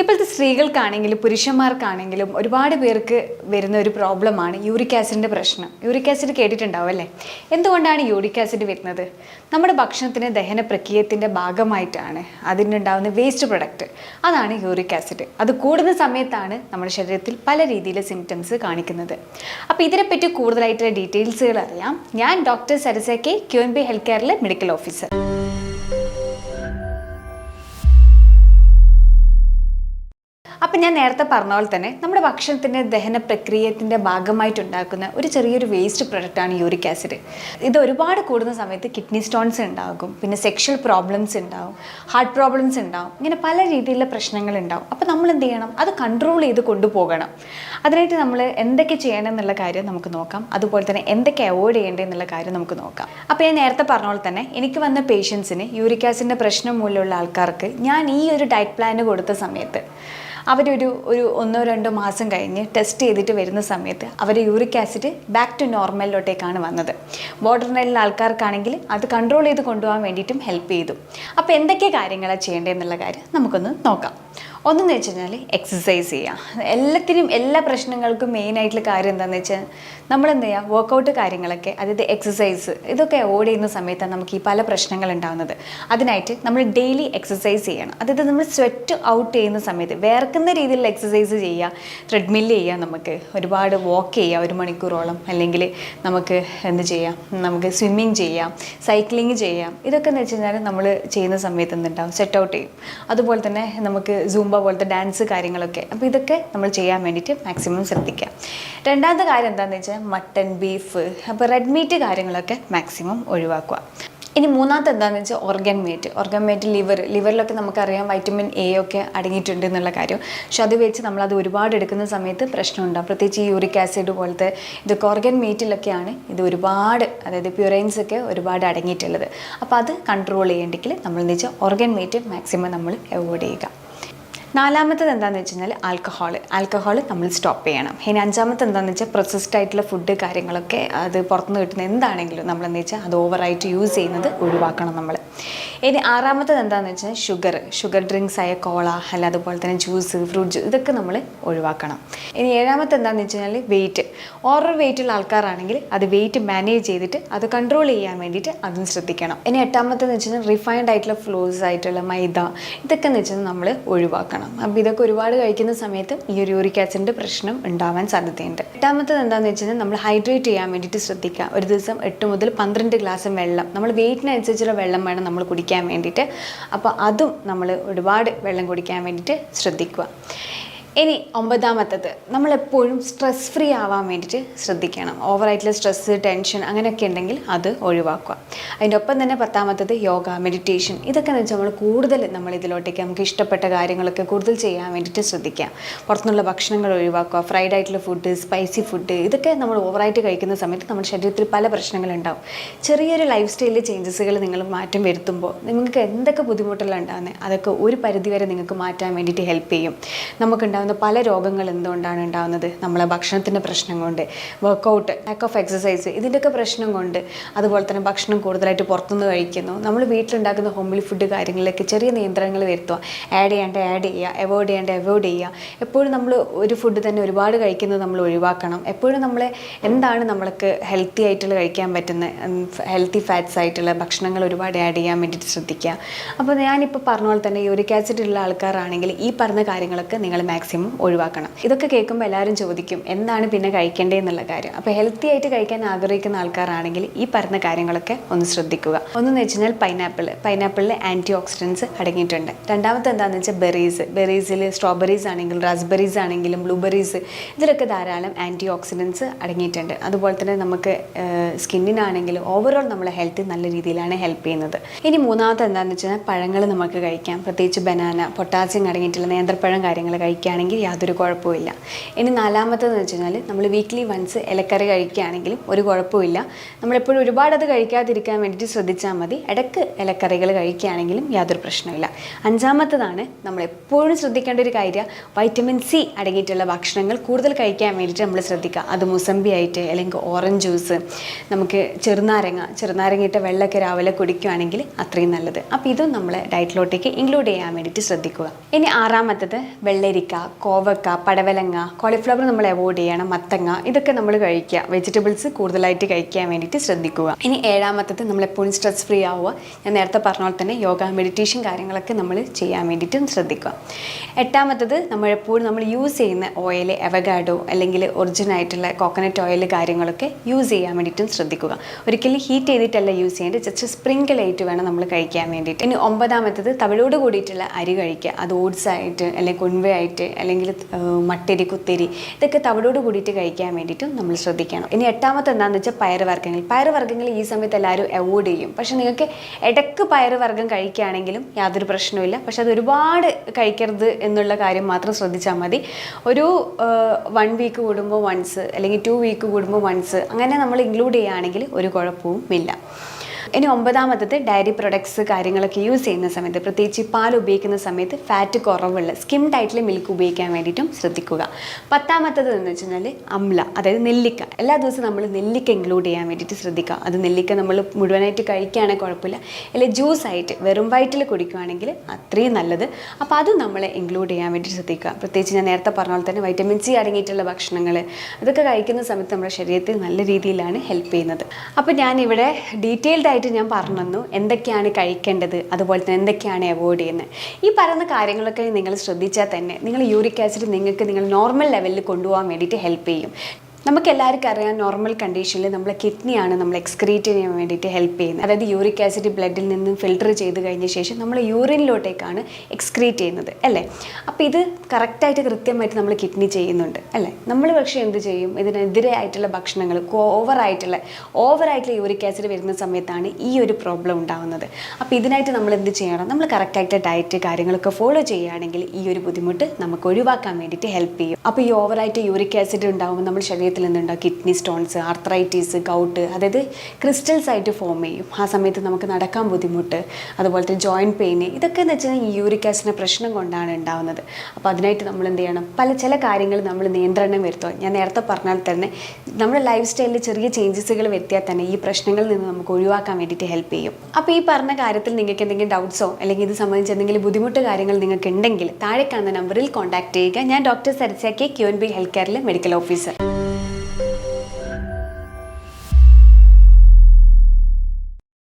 ഇപ്പോഴത്തെ സ്ത്രീകൾക്കാണെങ്കിലും പുരുഷന്മാർക്കാണെങ്കിലും ഒരുപാട് പേർക്ക് വരുന്ന ഒരു പ്രോബ്ലമാണ് യൂറിക് ആസിഡിന്റെ പ്രശ്നം. യൂറിക് ആസിഡ് കേട്ടിട്ടുണ്ടാവും അല്ലേ? എന്തുകൊണ്ടാണ് യൂറിക് ആസിഡ് വരുന്നത്? നമ്മുടെ ഭക്ഷണത്തിന് ദഹന പ്രക്രിയത്തിന്റെ ഭാഗമായിട്ടാണ് അതിനുണ്ടാകുന്ന വേസ്റ്റ് പ്രൊഡക്റ്റ്. അതാണ് യൂറിക് ആസിഡ്. അത് കൂടുന്ന സമയത്താണ് നമ്മുടെ ശരീരത്തിൽ പല രീതിയിലെ സിംറ്റംസ് കാണിക്കുന്നത്. അപ്പോൾ ഇതിനെപ്പറ്റി കൂടുതലായിട്ടുള്ള ഡീറ്റെയിൽസുകൾ അറിയാം. ഞാൻ doctor Sarasa K Q N B health കെയറിലെ medical officer അപ്പം ഞാൻ നേരത്തെ പറഞ്ഞ പോലെ തന്നെ നമ്മുടെ ഭക്ഷണത്തിന്റെ ദഹന പ്രക്രിയത്തിന്റെ ഭാഗമായിട്ടുണ്ടാക്കുന്ന ഒരു ചെറിയൊരു വേസ്റ്റ് പ്രൊഡക്റ്റാണ് യൂറിക് ആസിഡ്. ഇത് ഒരുപാട് കൂടുന്ന സമയത്ത് കിഡ്നി സ്റ്റോൺസ് ഉണ്ടാകും പിന്നെ സെക്ഷൽ പ്രോബ്ലംസ് ഉണ്ടാവും ഹാർട്ട് പ്രോബ്ലംസ് ഉണ്ടാവും ഇങ്ങനെ പല രീതിയിലുള്ള പ്രശ്നങ്ങൾ ഉണ്ടാവും. അപ്പോൾ നമ്മൾ എന്ത് ചെയ്യണം? അത് കൺട്രോൾ ചെയ്ത് കൊണ്ടുപോകണം. അതിനായിട്ട് നമ്മൾ എന്തൊക്കെ ചെയ്യണം എന്നുള്ള കാര്യം നമുക്ക് നോക്കാം. അതുപോലെ തന്നെ എന്തൊക്കെ അവോയ്ഡ് ചെയ്യേണ്ടത് എന്നുള്ള കാര്യം നമുക്ക് നോക്കാം. അപ്പോൾ ഞാൻ നേരത്തെ പറഞ്ഞ പോലെ തന്നെ എനിക്ക് വന്ന പേഷ്യൻസിന് യൂറിക് ആസിഡിന്റെ പ്രശ്നം മൂലമുള്ള ആൾക്കാർക്ക് ഞാൻ ഈ ഒരു ഡയറ്റ് പ്ലാന് കൊടുത്ത സമയത്ത് അവരൊരു ഒരു ഒന്നോ രണ്ടോ മാസം കഴിഞ്ഞ് ടെസ്റ്റ് ചെയ്തിട്ട് വരുന്ന സമയത്ത് അവർ യൂറിക് ആസിഡ് ബാക്ക് ടു നോർമലിലോട്ടേക്കാണ് വന്നത്. ബോർഡർ ലൈനിലെ ആൾക്കാർക്കാണെങ്കിൽ അത് കൺട്രോൾ ചെയ്ത് കൊണ്ടുപോകാൻ വേണ്ടിയിട്ടും ഹെൽപ്പ് ചെയ്തു. അപ്പോൾ എന്തൊക്കെ കാര്യങ്ങളാണ് ചെയ്യേണ്ടതെന്നുള്ള കാര്യം നമുക്കൊന്ന് നോക്കാം. ഒന്നെന്ന് വെച്ച് കഴിഞ്ഞാൽ എക്സസൈസ് ചെയ്യുക എല്ലാത്തിനും എല്ലാ പ്രശ്നങ്ങൾക്കും മെയിനായിട്ടുള്ള കാര്യം എന്താണെന്ന് വെച്ചാൽ നമ്മൾ എന്ത് ചെയ്യുക വർക്കൗട്ട് കാര്യങ്ങളൊക്കെ അതായത് എക്സസൈസ് ഇതൊക്കെ അവോയ്ഡ് ചെയ്യുന്ന സമയത്താണ് നമുക്ക് ഈ പല പ്രശ്നങ്ങൾ ഉണ്ടാകുന്നത് അതിനായിട്ട് നമ്മൾ ഡെയിലി എക്സസൈസ് ചെയ്യണം. അതായത് നമ്മൾ സ്വെറ്റ് ഔട്ട് ചെയ്യുന്ന സമയത്ത് വേർക്കുന്ന രീതിയിലുള്ള എക്സസൈസ് ചെയ്യുക. ത്രെഡ്മില്ല് ചെയ്യുക നമുക്ക്. ഒരുപാട് വാക്ക് ചെയ്യുക ഒരു മണിക്കൂറോളം. അല്ലെങ്കിൽ നമുക്ക് എന്ത് ചെയ്യാം? നമുക്ക് സ്വിമ്മിങ് ചെയ്യാം സൈക്ലിങ് ചെയ്യാം. ഇതൊക്കെ എന്ന് വെച്ച് കഴിഞ്ഞാൽ നമ്മൾ ചെയ്യുന്ന സമയത്ത് എന്തുണ്ടാവും സെറ്റ് ഔട്ട് ചെയ്യും. അതുപോലെ തന്നെ നമുക്ക് സൂംബ പോലത്തെ ഡാൻസ് കാര്യങ്ങളൊക്കെ. അപ്പോൾ ഇതൊക്കെ നമ്മൾ ചെയ്യാൻ വേണ്ടിയിട്ട് മാക്സിമം ശ്രദ്ധിക്കുക. രണ്ടാമത്തെ കാര്യം എന്താണെന്ന് വെച്ചാൽ മട്ടൺ ബീഫ് അപ്പോൾ റെഡ് മീറ്റ് കാര്യങ്ങളൊക്കെ മാക്സിമം ഒഴിവാക്കുക. ഇനി മൂന്നാമത്തെ എന്താണെന്ന് വെച്ചാൽ organ meat organ meat liver ലിവറിലൊക്കെ നമുക്കറിയാം വൈറ്റമിൻ എ ഒക്കെ അടങ്ങിയിട്ടുണ്ട് എന്നുള്ള കാര്യം. പക്ഷെ അത് വെച്ച് നമ്മളത് ഒരുപാട് എടുക്കുന്ന സമയത്ത് പ്രശ്നമുണ്ടാകും പ്രത്യേകിച്ച് യൂറിക് ആസിഡ് പോലത്തെ ഇതൊക്കെ ഓർഗൻ മീറ്റിലൊക്കെയാണ് ഇത് ഒരുപാട് അതായത് പ്യൂറൈൻസ് ഒക്കെ ഒരുപാട് അടങ്ങിയിട്ടുള്ളത്. അപ്പോൾ അത് കൺട്രോൾ ചെയ്യേണ്ടെങ്കിൽ നമ്മൾ എന്ന് വെച്ചാൽ ഓർഗൻ മീറ്റ് മാക്സിമം നമ്മൾ അവോയ്ഡ് ചെയ്യുക. നാലാമത്തത് എന്താണെന്ന് വെച്ച് കഴിഞ്ഞാൽ ആൽക്കഹോൾ ആൽക്കഹോൾ നമ്മൾ സ്റ്റോപ്പ് ചെയ്യണം. ഇനി അഞ്ചാമത്തെ എന്താണെന്ന് വെച്ചാൽ പ്രൊസസ്ഡ് ആയിട്ടുള്ള ഫുഡ് കാര്യങ്ങളൊക്കെ അത് പുറത്തുനിന്ന് കിട്ടുന്ന എന്താണെങ്കിലും നമ്മളെന്ന് വെച്ചാൽ അത് ഓവറായിട്ട് യൂസ് ചെയ്യുന്നത് ഒഴിവാക്കണം നമ്മൾ. ഇനി ആറാമത്തത് എന്താണെന്ന് വെച്ചാൽ ഷുഗർ ഷുഗർ ഡ്രിങ്ക്സ് ആയ കോള അല്ല അതുപോലെ തന്നെ ജ്യൂസ് ഫ്രൂട്ട് ജ്യൂസ് ഇതൊക്കെ നമ്മൾ ഒഴിവാക്കണം. ഇനി ഏഴാമത്തെ എന്താണെന്ന് വെച്ച് കഴിഞ്ഞാൽ വെയിറ്റ് ഓവർ വെയിറ്റുള്ള ആൾക്കാരാണെങ്കിൽ അത് വെയിറ്റ് മാനേജ് ചെയ്തിട്ട് അത് കൺട്രോൾ ചെയ്യാൻ വേണ്ടിയിട്ട് അതും ശ്രദ്ധിക്കണം. ഇനി എട്ടാമത്തെന്ന് വെച്ച് കഴിഞ്ഞാൽ റിഫൈൻഡ് ആയിട്ടുള്ള ഫ്ലോസ് ആയിട്ടുള്ള മൈദ ഇതൊക്കെ എന്ന് വെച്ചാൽ നമ്മൾ ഒഴിവാക്കണം. അപ്പോൾ ഇതൊക്കെ ഒരുപാട് കഴിക്കുന്ന സമയത്ത് ഈ ഒരു യൂറിക് ആസിഡിന്റെ പ്രശ്നം ഉണ്ടാവാൻ സാധ്യതയുണ്ട്. എട്ടാമത്തത് എന്താണെന്ന് വെച്ച് കഴിഞ്ഞാൽ നമ്മൾ ഹൈഡ്രേറ്റ് ചെയ്യാൻ വേണ്ടിയിട്ട് ശ്രദ്ധിക്കുക. ഒരു ദിവസം എട്ട് മുതൽ പന്ത്രണ്ട് ഗ്ലാസ് വെള്ളം നമ്മൾ വെയിറ്റിനനുസരിച്ചുള്ള വെള്ളം വേണം നമ്മൾ കുടിക്കാൻ വേണ്ടിയിട്ട്. അപ്പോൾ അതും നമ്മൾ ഒരുപാട് വെള്ളം കുടിക്കാൻ വേണ്ടിയിട്ട് ശ്രദ്ധിക്കുക. ഇനി ഒമ്പതാമത്തത്. നമ്മളെപ്പോഴും സ്ട്രെസ് ഫ്രീ ആവാൻ വേണ്ടിയിട്ട് ശ്രദ്ധിക്കണം. ഓവറായിട്ടുള്ള സ്ട്രെസ്സ് ടെൻഷൻ അങ്ങനെയൊക്കെ ഉണ്ടെങ്കിൽ അത് ഒഴിവാക്കുക. അതിന്റെ ഒപ്പം തന്നെ പത്താമത്തത് യോഗ മെഡിറ്റേഷൻ ഇതൊക്കെ എന്ന് വെച്ചാൽ നമ്മൾ കൂടുതൽ നമ്മൾ ഇതിലോട്ടേക്ക് നമുക്ക് ഇഷ്ടപ്പെട്ട കാര്യങ്ങളൊക്കെ കൂടുതൽ ചെയ്യാൻ വേണ്ടിയിട്ട് ശ്രദ്ധിക്കാം പുറത്തുനിന്നുള്ള ഭക്ഷണങ്ങൾ ഒഴിവാക്കുക. ഫ്രൈഡ് ആയിട്ടുള്ള ഫുഡ് സ്പൈസി ഫുഡ് ഇതൊക്കെ നമ്മൾ ഓവറായിട്ട് കഴിക്കുന്ന സമയത്ത് നമ്മുടെ ശരീരത്തിൽ പല പ്രശ്നങ്ങളുണ്ടാവും ചെറിയൊരു ലൈഫ് സ്റ്റൈലിൽ ചേഞ്ചസുകൾ നിങ്ങൾ മാറ്റം വരുത്തുമ്പോൾ നിങ്ങൾക്ക് എന്തൊക്കെ ബുദ്ധിമുട്ടുകൾ ഉണ്ടാകുന്നത് അതൊക്കെ ഒരു പരിധിവരെ നിങ്ങൾക്ക് മാറ്റാൻ വേണ്ടിയിട്ട് ഹെൽപ്പ് ചെയ്യും. നമുക്കുണ്ടാകുന്ന പല രോഗങ്ങൾ എന്തുകൊണ്ടാണ് ഉണ്ടാകുന്നത്? നമ്മളെ ഭക്ഷണത്തിന്റെ പ്രശ്നം കൊണ്ട് വർക്കൗട്ട് ലാക്ക് ഓഫ് എക്സസൈസ് ഇതിന്റെയൊക്കെ പ്രശ്നം കൊണ്ട് അതുപോലെ തന്നെ ഭക്ഷണം കൂടുതലായിട്ട് പുറത്തുനിന്ന് കഴിക്കുന്നു. നമ്മൾ വീട്ടിലുണ്ടാക്കുന്ന ഹോംലി ഫുഡ് കാര്യങ്ങളിലൊക്കെ ചെറിയ നിയന്ത്രണങ്ങൾ വരുത്തുക. ആഡ് ചെയ്യേണ്ട ആഡ് ചെയ്യുക അവോയ്ഡ് ചെയ്യേണ്ട അവോയ്ഡ് ചെയ്യുക. എപ്പോഴും നമ്മൾ ഒരു ഫുഡ് തന്നെ ഒരുപാട് കഴിക്കുന്നത് നമ്മൾ ഒഴിവാക്കണം. എപ്പോഴും നമ്മളെ എന്താണ് നമ്മൾക്ക് ഹെൽത്തി ആയിട്ടുള്ള കഴിക്കാൻ പറ്റുന്ന ഹെൽത്തി ഫാറ്റ്സ് ആയിട്ടുള്ള ഭക്ഷണങ്ങൾ ഒരുപാട് ആഡ് ചെയ്യാൻ വേണ്ടിയിട്ട് ശ്രദ്ധിക്കുക. അപ്പോൾ ഞാനിപ്പോൾ പറഞ്ഞ പോലെ തന്നെ യൂറിക് ആസിഡ് ഉള്ള ആൾക്കാരാണെങ്കിൽ ഈ പറഞ്ഞ കാര്യങ്ങളൊക്കെ നിങ്ങൾ മാക്സിമം ഒഴിവാക്കണം. ഇതൊക്കെ കേൾക്കുമ്പോൾ എല്ലാവരും ചോദിക്കും എന്താണ് പിന്നെ കഴിക്കേണ്ടത് എന്നുള്ള കാര്യം. അപ്പോൾ ഹെൽത്തി ആയിട്ട് കഴിക്കാൻ ആഗ്രഹിക്കുന്ന ആൾക്കാരാണെങ്കിൽ ഈ പറഞ്ഞ കാര്യങ്ങളൊക്കെ ഒന്ന് ശ്രദ്ധിക്കുക. ഒന്നെന്ന് വെച്ച് കഴിഞ്ഞാൽ പൈനാപ്പിൾ പൈനാപ്പിളിൽ ആന്റി ഓക്സിഡൻസ് അടങ്ങിയിട്ടുണ്ട്. രണ്ടാമത്തെ എന്താണെന്ന് വെച്ചാൽ ബെറീസ് ബെറീസിൽ സ്ട്രോബെറീസ് ആണെങ്കിലും റാസ്ബെറീസ് ആണെങ്കിലും ബ്ലൂബെറീസ് ഇതിലൊക്കെ ധാരാളം ആന്റി ഓക്സിഡൻസ് അടങ്ങിയിട്ടുണ്ട്. അതുപോലെ തന്നെ നമുക്ക് സ്കിന്നിനാണെങ്കിലും ഓവറോൾ നമ്മളെ ഹെൽത്ത് നല്ല രീതിയിലാണ് ഹെൽപ്പ് ചെയ്യുന്നത്. ഇനി മൂന്നാമത്തെ എന്താണെന്ന് വെച്ചാൽ പഴങ്ങൾ നമുക്ക് കഴിക്കാം. പ്രത്യേകിച്ച് ബനാന പൊട്ടാസ്യം അടങ്ങിയിട്ടുള്ള നേന്ത്രപ്പഴം കാര്യങ്ങൾ കഴിക്കുകയാണെങ്കിൽ കഴിക്കുകയാണെങ്കിൽ യാതൊരു കുഴപ്പമില്ല ഇനി നാലാമത്തേന്ന് വെച്ച് കഴിഞ്ഞാൽ നമ്മൾ വീക്ക്ലി വൺസ് ഇലക്കറി കഴിക്കുകയാണെങ്കിലും ഒരു കുഴപ്പമില്ല നമ്മളെപ്പോഴും ഒരുപാട് അത് കഴിക്കാതിരിക്കാൻ വേണ്ടിയിട്ട് ശ്രദ്ധിച്ചാൽ മതി. ഇടയ്ക്ക് ഇലക്കറികൾ കഴിക്കുകയാണെങ്കിലും യാതൊരു പ്രശ്നമില്ല അഞ്ചാമത്തതാണ് നമ്മൾ എപ്പോഴും ശ്രദ്ധിക്കേണ്ട ഒരു കാര്യം. വൈറ്റമിൻ സി അടങ്ങിയിട്ടുള്ള ഭക്ഷണങ്ങൾ കൂടുതൽ കഴിക്കാൻ വേണ്ടിയിട്ട് നമ്മൾ ശ്രദ്ധിക്കുക. അത് മുസമ്പി ആയിട്ട് അല്ലെങ്കിൽ ഓറഞ്ച് ജ്യൂസ് നമുക്ക് ചെറുനാരങ്ങ ചെറുനാരങ്ങയിട്ട വെള്ളമൊക്കെ രാവിലെ കുടിക്കുകയാണെങ്കിൽ അത്രയും നല്ലത്. അപ്പോൾ ഇതും നമ്മൾ ഡയറ്റിലോട്ടേക്ക് ഇൻക്ലൂഡ് ചെയ്യാൻ വേണ്ടിയിട്ട് ശ്രദ്ധിക്കുക. ഇനി ആറാമത്തത് വെള്ളരിക്ക കോവക്ക പടവലങ്ങ കോളിഫ്ലവർ നമ്മൾ അവോയ്ഡ് ചെയ്യണം മത്തങ്ങ ഇതൊക്കെ നമ്മൾ കഴിക്കുക. വെജിറ്റബിൾസ് കൂടുതലായിട്ട് കഴിക്കാൻ വേണ്ടിയിട്ട് ശ്രദ്ധിക്കുക. ഇനി ഏഴാമത്തത് നമ്മളെപ്പോഴും സ്ട്രെസ് ഫ്രീ ആവുക. ഞാൻ നേരത്തെ പറഞ്ഞ പോലെ തന്നെ യോഗ മെഡിറ്റേഷൻ കാര്യങ്ങളൊക്കെ നമ്മൾ ചെയ്യാൻ വേണ്ടിയിട്ടും ശ്രദ്ധിക്കുക. എട്ടാമത്തത് നമ്മളെപ്പോഴും നമ്മൾ യൂസ് ചെയ്യുന്ന ഓയിൽ എവഗാഡോ അല്ലെങ്കിൽ ഒറിജിനൽ ആയിട്ടുള്ള കോക്കനട്ട് ഓയിൽ കാര്യങ്ങളൊക്കെ യൂസ് ചെയ്യാൻ വേണ്ടിയിട്ടും ശ്രദ്ധിക്കുക. ഒരിക്കലും ഹീറ്റ് ചെയ്തിട്ടല്ല യൂസ് ചെയ്യേണ്ടത് ജസ്റ്റ് സ്പ്രിങ്കിൾ ആയിട്ട് വേണം നമ്മൾ കഴിക്കാൻ വേണ്ടിയിട്ട്. ഇനി ഒമ്പതാമത്തത് തവിടോട് കൂടിയിട്ടുള്ള അരി കഴിക്കുക. അത് ഓട്സ് ആയിട്ട് അല്ലെങ്കിൽ കുൺവയായിട്ട് ആയിട്ട് അല്ലെങ്കിൽ മട്ടരി കുത്തരി ഇതൊക്കെ തവിടോട് കൂടിയിട്ട് കഴിക്കാൻ വേണ്ടിയിട്ടും നമ്മൾ ശ്രദ്ധിക്കണം. ഇനി എട്ടാമത്തെ എന്താണെന്ന് വെച്ചാൽ പയറുവർഗങ്ങൾ. പയറുവർഗങ്ങൾ ഈ സമയത്ത് എല്ലാവരും അവോയ്ഡ് ചെയ്യും. പക്ഷേ നിങ്ങൾക്ക് ഇടയ്ക്ക് പയറുവർഗം കഴിക്കുകയാണെങ്കിലും യാതൊരു പ്രശ്നവുമില്ല പക്ഷെ അത് ഒരുപാട് കഴിക്കരുത് എന്നുള്ള കാര്യം മാത്രം ശ്രദ്ധിച്ചാൽ മതി. ഒരു വൺ വീക്ക് കൂടുമ്പോൾ വൺസ് അല്ലെങ്കിൽ ടു വീക്ക് കൂടുമ്പോൾ വൺസ് അങ്ങനെ നമ്മൾ ഇൻക്ലൂഡ് ചെയ്യുകയാണെങ്കിൽ ഒരു കുഴപ്പവും ഇല്ല ഇനി ഒമ്പതാമത്തത് ഡയറി പ്രൊഡക്ട്സ് കാര്യങ്ങളൊക്കെ യൂസ് ചെയ്യുന്ന സമയത്ത് പ്രത്യേകിച്ച് പാൽ ഉപയോഗിക്കുന്ന സമയത്ത് ഫാറ്റ് കുറവുള്ള സ്കിംഡ് ടൈറ്റിൽ മിൽക്ക് ഉപയോഗിക്കാൻ വേണ്ടിയിട്ടും ശ്രദ്ധിക്കുക. പത്താമത്തത് എന്ന് വെച്ച് കഴിഞ്ഞാൽ അമ്ല അതായത് നെല്ലിക്ക. എല്ലാ ദിവസവും നമ്മൾ നെല്ലിക്ക ഇൻക്ലൂഡ് ചെയ്യാൻ വേണ്ടിയിട്ട് ശ്രദ്ധിക്കുക. അത് നെല്ലിക്ക നമ്മൾ മുഴുവനായിട്ട് കഴിക്കുകയാണെങ്കിൽ കുഴപ്പമില്ല. അല്ലെങ്കിൽ ജ്യൂസ് ആയിട്ട് വെറും വയറ്റിൽ കുടിക്കുകയാണെങ്കിൽ അത്രയും നല്ലത്. അപ്പോൾ അത് നമ്മൾ ഇൻക്ലൂഡ് ചെയ്യാൻ വേണ്ടി ശ്രദ്ധിക്കുക. പ്രത്യേകിച്ച് ഞാൻ നേരത്തെ പറഞ്ഞ പോലെ തന്നെ വൈറ്റമിൻ സി അടങ്ങിയിട്ടുള്ള ഭക്ഷണങ്ങൾ അതൊക്കെ കഴിക്കുന്ന സമയത്ത് നമ്മുടെ ശരീരത്തിൽ നല്ല രീതിയിലാണ് ഹെൽപ്പ് ചെയ്യുന്നത്. അപ്പോൾ ഞാനിവിടെ ഡീറ്റെയിൽഡ് ആയിട്ട് ഞാൻ പറഞ്ഞു എന്തൊക്കെയാണ് കഴിക്കേണ്ടത്? അതുപോലെ തന്നെ എന്തൊക്കെയാണ് അവോയ്ഡ് ചെയ്യുന്നത്? ഈ പറയുന്ന കാര്യങ്ങളൊക്കെ നിങ്ങൾ ശ്രദ്ധിച്ചാൽ തന്നെ നിങ്ങൾ യൂറിക് ആസിഡ് നിങ്ങൾക്ക് നിങ്ങൾ നോർമൽ ലെവലിൽ കൊണ്ടുപോകാൻ വേണ്ടിയിട്ട് ഹെൽപ്പ് ചെയ്യും. നമുക്ക് എല്ലാവർക്കും അറിയാം നോർമൽ കണ്ടീഷനിൽ നമ്മളെ കിഡ്നിയാണ് നമ്മൾ എക്സ്ക്രീറ്റ് ചെയ്യാൻ വേണ്ടിയിട്ട് ഹെൽപ്പ് ചെയ്യുന്നത്. അതായത് യൂറിക് ആസിഡ് ബ്ലഡിൽ നിന്നും ഫിൽട്ടർ ചെയ്ത് കഴിഞ്ഞ ശേഷം നമ്മൾ യൂറിനിലോട്ടേക്കാണ് എക്സ്ക്രീറ്റ് ചെയ്യുന്നത് അല്ലേ? അപ്പോൾ ഇത് കറക്റ്റായിട്ട് കൃത്യമായിട്ട് നമ്മൾ കിഡ്നി ചെയ്യുന്നുണ്ട് അല്ലേ? നമ്മൾ പക്ഷേ എന്ത് ചെയ്യും? ഇതിനെതിരെ ആയിട്ടുള്ള ഭക്ഷണങ്ങൾ ഓവറായിട്ടുള്ള ഓവറായിട്ടുള്ള യൂറിക് ആസിഡ് വരുന്ന സമയത്താണ് ഈ ഒരു പ്രോബ്ലം ഉണ്ടാകുന്നത് അപ്പോൾ ഇതിനായിട്ട് നമ്മൾ എന്ത് ചെയ്യണം? നമ്മൾ കറക്റ്റായിട്ട് ഡയറ്റ് കാര്യങ്ങളൊക്കെ ഫോളോ ചെയ്യുകയാണെങ്കിൽ ഈ ഒരു ബുദ്ധിമുട്ട് നമുക്ക് ഒഴിവാക്കാൻ വേണ്ടിയിട്ട് ഹെൽപ്പ് ചെയ്യും. അപ്പോൾ ഈ ഓവറായിട്ട് യൂറിക് ആസിഡ് ഉണ്ടാകുമ്പോൾ നമ്മുടെ ശരീരത്തിൽ എന്തുണ്ടാവും കിഡ്നി സ്റ്റോൺസ് ആർത്രൈറ്റീസ് ഗൗട്ട് അതായത് ക്രിസ്റ്റൽസ് ആയിട്ട് ഫോം ചെയ്യും. ആ സമയത്ത് നമുക്ക് നടക്കാൻ ബുദ്ധിമുട്ട് അതുപോലെ തന്നെ ജോയിന്റ് പെയിൻ ഇതൊക്കെ എന്ന് വെച്ചാൽ ഈ യൂറിക് ആസിഡിന്റെ പ്രശ്നം കൊണ്ടാണ് ഉണ്ടാവുന്നത്. അപ്പോൾ അതിനായിട്ട് നമ്മൾ എന്ത് ചെയ്യണം? പല ചില കാര്യങ്ങൾ നമ്മൾ നിയന്ത്രണം വരുത്തുക. ഞാൻ നേരത്തെ പറഞ്ഞാൽ തന്നെ നമ്മുടെ ലൈഫ് സ്റ്റൈലിൽ ചെറിയ ചേഞ്ചസുകൾ വരുത്തിയാൽ തന്നെ ഈ പ്രശ്നങ്ങളിൽ നിന്ന് നമുക്ക് ഒഴിവാക്കാൻ വേണ്ടിയിട്ട് ഹെൽപ്പ് ചെയ്യും. അപ്പോൾ ഈ പറഞ്ഞ കാര്യത്തിൽ നിങ്ങൾക്ക് എന്തെങ്കിലും ഡൗട്ട്സോ അല്ലെങ്കിൽ ഇത് സംബന്ധിച്ച് എന്തെങ്കിലും ബുദ്ധിമുട്ട് കാര്യങ്ങൾ നിങ്ങൾക്ക് ഉണ്ടെങ്കിൽ താഴെ കാണുന്ന നമ്പറിൽ കോൺടാക്ട് ചെയ്യുക. ഞാൻ doctor Sarasya K Q N B health കെയറിലെ medical officer